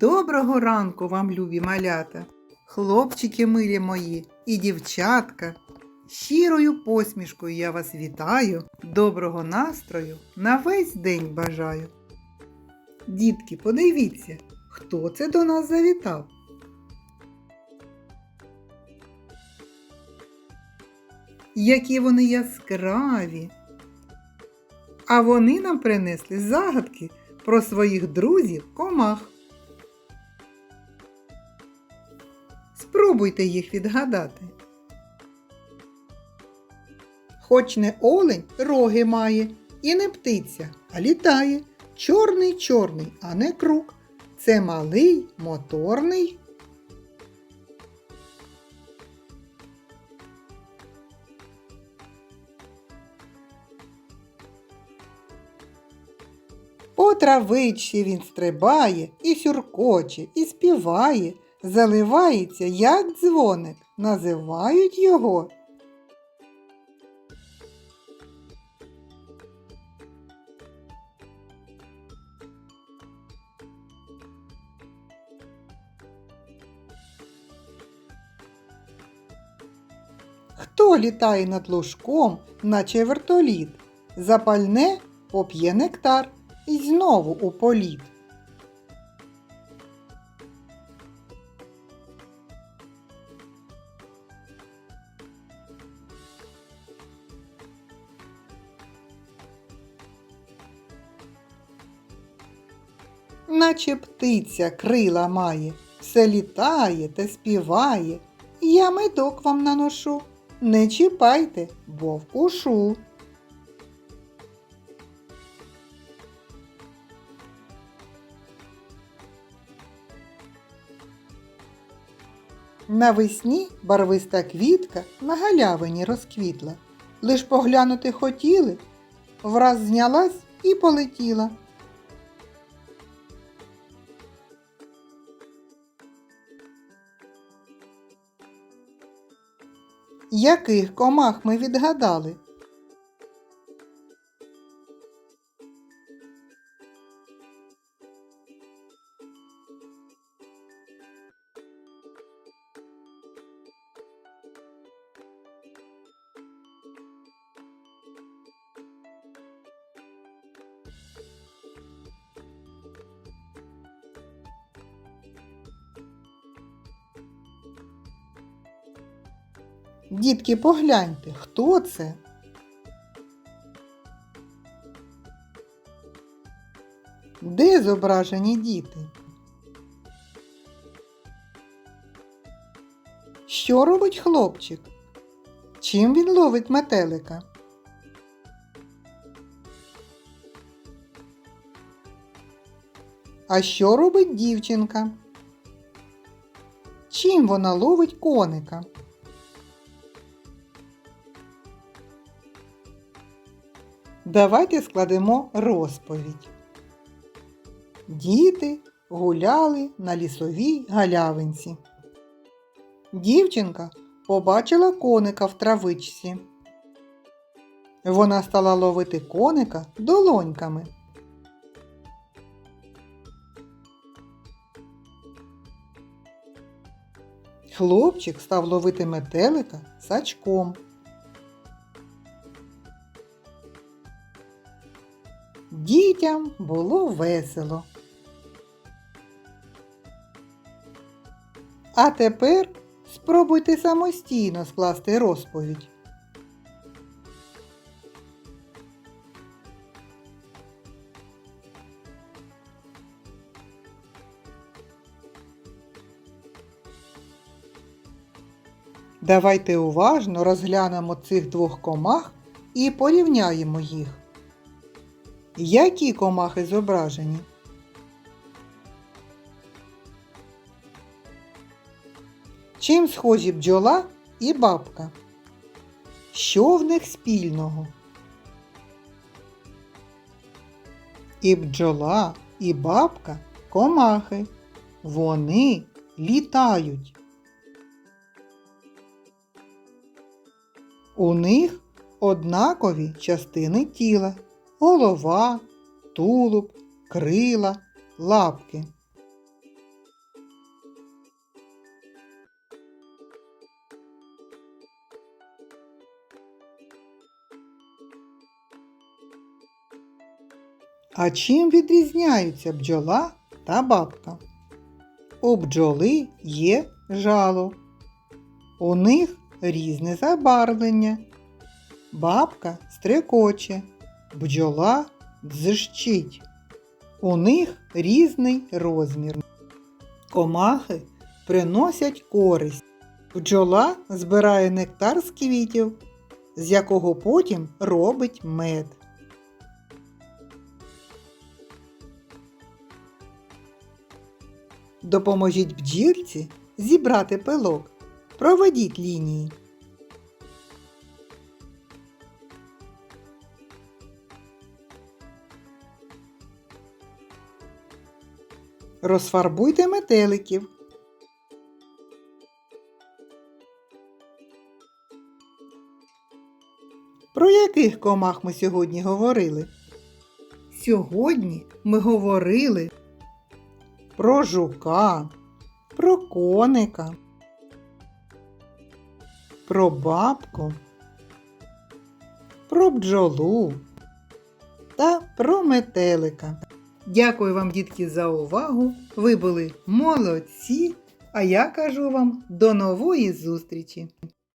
Доброго ранку вам, любі малята, хлопчики милі мої і дівчатка. Щирою посмішкою я вас вітаю, доброго настрою на весь день бажаю. Дітки, подивіться, хто це до нас завітав. Які вони яскраві. А вони нам принесли загадки про своїх друзів комах. Спробуйте їх відгадати. Хоч не олень роги має, і не птиця, а літає. Чорний чорний, а не круг. Це малий моторний. По травичці він стрибає, і сюркоче, і співає, заливається, як дзвоник, називають його. Хто літає над лужком, наче вертоліт, запальне поп'є нектар і знову у політ. Наче птиця крила має, все літає та співає. Я медок вам наношу. Не чіпайте, бо вкушу. Навесні барвиста квітка на галявині розквітла. Лиш поглянути хотіли, враз знялась і полетіла. Яких комах ми відгадали? Дітки, погляньте, хто це? Де зображені діти? Що робить хлопчик? Чим він ловить метелика? А що робить дівчинка? Чим вона ловить коника? Давайте складемо розповідь. Діти гуляли на лісовій галявинці. Дівчинка побачила коника в травичці. Вона стала ловити коника долоньками. Хлопчик став ловити метелика сачком. Дітям було весело. А тепер спробуйте самостійно скласти розповідь. Давайте уважно розглянемо цих двох комах і порівняємо їх. Які комахи зображені? Чим схожі бджола і бабка? Що в них спільного? І бджола, і бабка комахи. Вони літають. У них однакові частини тіла голова, тулуб, крила, лапки. А чим відрізняються бджола та бабка? У бджоли є жало. У них різне забарвлення. Бабка стрекоче, бджола дзищить. У них різний розмір. Комахи приносять користь. Бджола збирає нектар з квітів, з якого потім робить мед. Допоможіть бджілці зібрати пилок. Проведіть лінії. Розфарбуйте метеликів. Про яких комах ми сьогодні говорили? Сьогодні ми говорили про жука, про коника, про бабку, про бджолу та про метелика. Дякую вам, дітки, за увагу. Ви були молодці. А я кажу вам до нової зустрічі!